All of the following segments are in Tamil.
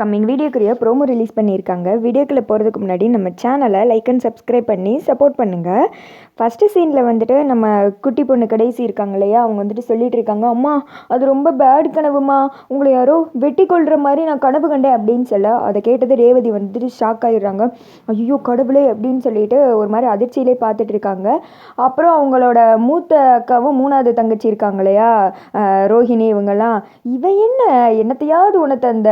கம்மிங் வீடியோக்குரிய ப்ரோமோ ரிலீஸ் பண்ணியிருக்காங்க. வீடியோக்குள்ளே போகிறதுக்கு முன்னாடி நம்ம சேனலை லைக் அண்ட் சப்ஸ்கிரைப் பண்ணி சப்போர்ட் பண்ணுங்கள் ஃபஸ்ட்டு சீனில் வந்துட்டு நம்ம குட்டி பொண்ணு கடைசி இருக்காங்க இல்லையா? அவங்க வந்துட்டு சொல்லிட்டு இருக்காங்க அம்மா அது ரொம்ப பேட் கனவுமா. உங்களை யாரோ வெட்டி கொள்கிற மாதிரி நான் கனவு கண்டேன் அப்படின்னு சொல்ல அதை கேட்டது ரேவதி வந்துட்டு ஷாக் ஆகிடுறாங்க ஐயோ கடவுளே அப்படின்னு சொல்லிட்டு ஒரு மாதிரி அதிர்ச்சியிலே பார்த்துட்டு இருக்காங்க. அப்புறம் அவங்களோட மூத்த அக்காவும் மூணாவது தங்கச்சி இருக்காங்க இல்லையா? ரோஹிணி இவங்கெல்லாம் இவன் என்ன? என்னத்தையாவது உனக்கு அந்த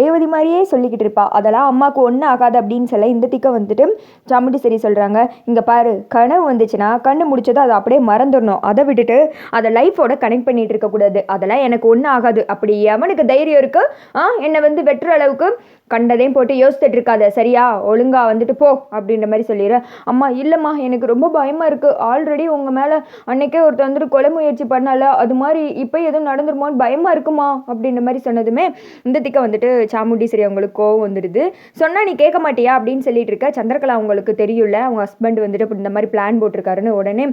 ரேவதி ரேவதி மாதிரியே சொல்லிக்கிட்டு இருப்பா. அதெல்லாம் அம்மாவுக்கு ஒன்றும் ஆகாது அப்படின்னு சொல்ல இந்த திக்க வந்துட்டு சாமுண்டி சரி சொல்கிறாங்க இங்கே பாரு கனவு வந்துச்சுன்னா கண்ணு முடிச்சதும் அதை அப்படியே மறந்துடணும். அதை விட்டுட்டு அதை லைஃபோட கனெக்ட் பண்ணிட்டு இருக்கக்கூடாது அதெல்லாம் எனக்கு ஒன்றும் ஆகாது. அப்படி எவனுக்கு தைரியம் இருக்கு ஆ என்னை வந்து வெட்டுற அளவுக்கு கண்டதையும் போட்டு யோசித்துட்டு இருக்காத. சரியா? ஒழுங்கா வந்துட்டு போ அப்படின்ற மாதிரி சொல்லிடுறேன் அம்மா இல்லைம்மா எனக்கு ரொம்ப பயமாக இருக்குது ஆல்ரெடி உங்கள் மேலே அன்னைக்கே ஒருத்தர் வந்துட்டு கொலை முயற்சி பண்ணல. அது மாதிரி இப்போ எதுவும் நடந்துருமோன்னு பயமாக இருக்குமா? அப்படின்ற மாதிரி சொன்னதுமே இந்த திக்க வந்துட்டு சாமுண்டீஸ்வரி அவங்களுக்கு கோவம் வந்துடுது. சொன்னால் நீ கேட்க மாட்டியா அப்படின்னு சொல்லிட்டு இருக்க. சந்திரகலா அவங்களுக்கு தெரியும்ல. அவங்க ஹஸ்பண்ட் வந்துட்டு இந்த மாதிரி பிளான் போட்டிருக்காருன்னு உடனே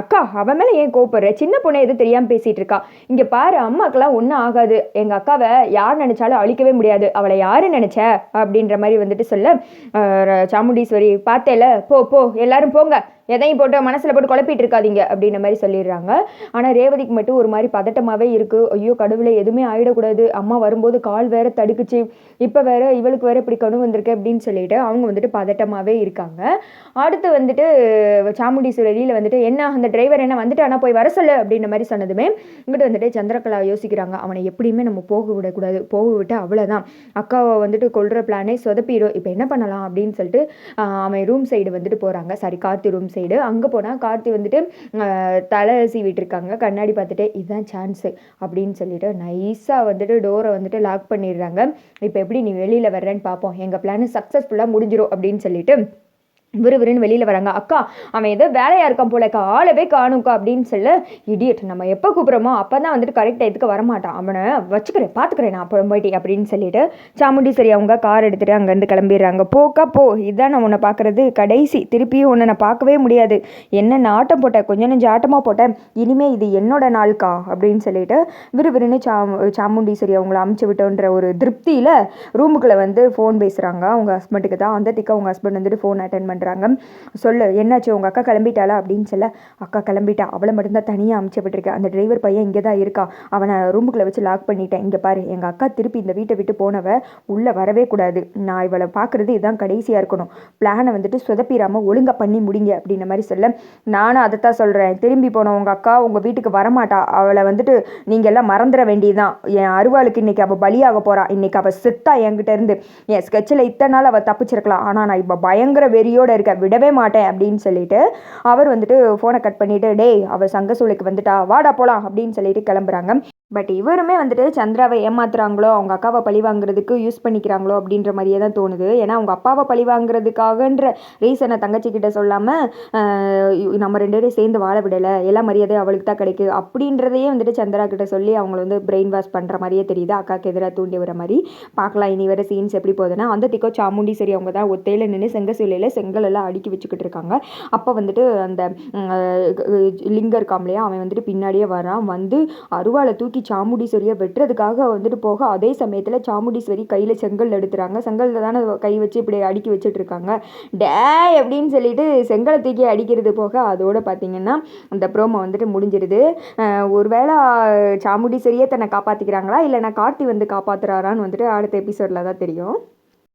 அக்கா அவன் மேலே ஏன் கோப்படுற சின்ன பொண்ணை எதுவும் தெரியாமல் பேசிகிட்டு இருக்கா. இங்கே பாரு அம்மாக்கெல்லாம் ஒன்றும் ஆகாது. எங்கள் அக்காவை யார் நினச்சாலும் அழிக்கவே முடியாது. அவளை யார் நினச்ச? அப்படின்ற மாதிரி வந்துட்டு சொல்ல சாமுண்டீஸ்வரி பார்த்தேல. போ போ. எல்லாரும் போங்க. எதையும் போட்டு மனசில் போட்டு குழப்பிட்டு இருக்காதீங்க அப்படின்ற மாதிரி சொல்லிடுறாங்க. ஆனால் ரேவதிக்கு மட்டும் ஒரு மாதிரி பதட்டமாகவே இருக்குது ஐயோ கடவுளை எதுவுமே ஆகிடக்கூடாது அம்மா வரும்போது கால் வேற தடுக்குச்சு. இப்போ வேற இவளுக்கு வேற இப்படி கனவு வந்திருக்கு அப்படின்னு சொல்லிட்டு அவங்க வந்துட்டு பதட்டமாகவே இருக்காங்க. அடுத்து வந்துட்டு சாமுண்டீஸ்வரி வந்துட்டு என்ன அந்த டிரைவர் என்ன வந்துட்டு ஆனால் போய் வர சொல்லு அப்படின்ற மாதிரி சொன்னதுமே இங்கிட்டு வந்துட்டு சந்திரகலா யோசிக்கிறாங்க. அவனை எப்படியுமே நம்ம போக விடக்கூடாது. போக விட்டு அவ்வளோதான் அக்காவை வந்துட்டு கொள்கிற பிளானே சொதப்பிடும் இப்போ என்ன பண்ணலாம்? அப்படின்னு சொல்லிட்டு அவன் ரூம் சைடு வந்துட்டு போகிறாங்க சாரி கார்த்தி ரூம் சைடு அங்கே போனால் கார்த்தி வந்துட்டு ஆஹ் தலை சீவிட்டுருக்காங்க கண்ணாடி பார்த்துட்டு இதுதான் சான்ஸு அப்படின்னு சொல்லிட்டு நைஸாக வந்துட்டு டோரை வந்துட்டு லாக் பண்ணிடுறாங்க. இப்போ எப்படி நீ வெளியில் வர்றேன்னு பார்ப்போம் எங்கள் பிளான் சக்ஸஸ்ஃபுல்லாக முடிஞ்சிடும் அப்படின்னு சொல்லிட்டு விறுவிறுன்னு வெளியில் வராங்க. அக்கா அவன் ஏதோ வேலையாக இருக்கான் போலக்கா ஆளவே காணும்க்கா அப்படின்னு சொல்ல இடியட் நம்ம எப்போ கூப்பிட்றோமோ அப்போ தான் வந்துட்டு கரெக்ட் டயத்துக்கு வரமாட்டான். அவனை வச்சுக்கிறேன் பார்த்துக்கிறேன் நான் அப்புறம் போயிட்டு அப்படின்னு சொல்லிட்டு சாமுண்டி சரி அவங்க கார் எடுத்துகிட்டு அங்கேருந்து கிளம்பிடுறாங்க. போக்கா போ. இதுதான் நான் உன்னை பார்க்குறது கடைசி. திருப்பியும் உன்னை நான் பார்க்கவே முடியாது. என்ன நான் ஆட்டம் போட்டேன்? கொஞ்சம் நெஞ்சு ஆட்டமாக போட்டேன். இனிமே இது என்னோட நாள்க்கா அப்படின்னு சொல்லிட்டு விறுவிறுன்னு சா சரி அவங்கள அமுச்சு விட்டோன்ற ஒரு திருப்தியில் ரூமுக்குள்ளே வந்து ஃபோன் பேசுகிறாங்க அவங்க ஹஸ்பண்டுக்கு தான். அந்த திக்க அவங்க ஹஸ்பண்ட் வந்துட்டு ஃபோன் அட்டன் பண்ணுறாங்க சொல்லு என்னாச்சு? உங்கள் அக்கா கிளம்பிட்டாளா? அப்படின்னு சொல்ல அக்கா கிளம்பிட்டா. அவளை மட்டும்தான் தனியாக அமுச்சு விட்டுருக்கேன் அந்த டிரைவர் பையன் இங்கே தான் இருக்கான். அவனை ரூமுக்குள்ளே வச்சு லாக் பண்ணிட்டேன். இங்கே பாரு எங்கள் அக்கா திருப்பி இந்த வீட்டை விட்டு போனவ உள்ளே வரவே கூடாது. நான் இவளை பார்க்குறது இதுதான் கடைசியாக இருக்கணும். பிளானை வந்துட்டு சொதப்பிடாமல் ஒழுங்காக பண்ணி முடிங்க அப்படின்ற மாதிரி சொல்ல நானும் அதைத்தான் சொல்கிறேன் திரும்பி போன உங்கள் அக்கா உங்கள் வீட்டுக்கு வரமாட்டா. அவளை வந்துட்டு நீங்கள் எல்லாம் மறந்துட வேண்டியதுதான். என் அருவாளுக்கு இன்னைக்கு அவள் பலியாக போகிறான் இன்னைக்கு அவள் செத்தா என்கிட்ட இருந்து. என் ஸ்கெட்சில் இத்தனை நாள் அவள் தப்பிச்சிருக்கலாம். ஆனால் நான் இப்போ பயங்கர வெறியோட இருக்க விடவே மாட்டேன் அப்படின்னு சொல்லிட்டு அவர் வந்துட்டு ஃபோனை கட் பண்ணிட்டு டேய் அவள் சங்கசூளைக்கு வந்துட்டா வாடா போலாம் அப்படின்னு சொல்லிட்டு கிளம்புறாங்க. பட் இவருமே வந்துட்டு சந்திராவை ஏமாத்துறாங்களோ அவங்க அக்காவை பழி வாங்குறதுக்கு யூஸ் பண்ணிக்கிறாங்களோ அப்படின்ற மாதிரியே தான் தோணுது. ஏன்னா அவங்க அப்பாவை பழி வாங்குறதுக்காகன்ற ரீசனை தங்கச்சி கிட்ட சொல்லாமல் நம்ம ரெண்டு பேரும் சேர்ந்து வாழ விடலை. எல்லா மரியாதையும் அவளுக்கு தான் கிடைக்கு அப்படின்றதையே வந்துட்டு சந்திரா கிட்ட சொல்லி அவங்கள வந்து பிரெயின் வாஷ் பண்ணுற மாதிரியே தெரியுது. அக்காவுக்கு எதிராக தூண்டி வர மாதிரி. பார்க்கலாம் இனி வர சீன்ஸ் எப்படி போகுதுன்னா அந்த திக்கோ சாமுண்டி சரி அவங்க தான் ஒத்தையில் நின்று செங்கசூலையில் செங்கல் எல்லாம் அடுக்கி வச்சுக்கிட்டு இருக்காங்க. அப்போ வந்துட்டு அந்த லிங்கர் அஹ், லிங்கம் அவன் வந்துட்டு பின்னாடியே வரான் வந்து அருவாளை தூக்கி சாமுண்டீஸ்வரியை வெட்டுறதுக்காக வந்துட்டு போக அதே சமயத்தில் சாமுண்டீஸ்வரி கையில் செங்கல் எடுத்துறாங்க. செங்கல்ல தானே கை வச்சு இப்படி அடுக்கி வச்சுட்ருக்காங்க. டே அப்படின்னு சொல்லிட்டு செங்கலை தூக்கி அடிக்கிறது போக அதோட பார்த்தீங்கன்னா அந்த ப்ரோமோ வந்துட்டு முடிஞ்சிருது. ஒருவேளை சாமுண்டீஸ்வரியே தன்னை காப்பாற்றிக்கிறாங்களா இல்லைனா கார்த்தி வந்து காப்பாற்றுறாரான்னு வந்துட்டு அடுத்த எபிசோடில் தான் தெரியும்.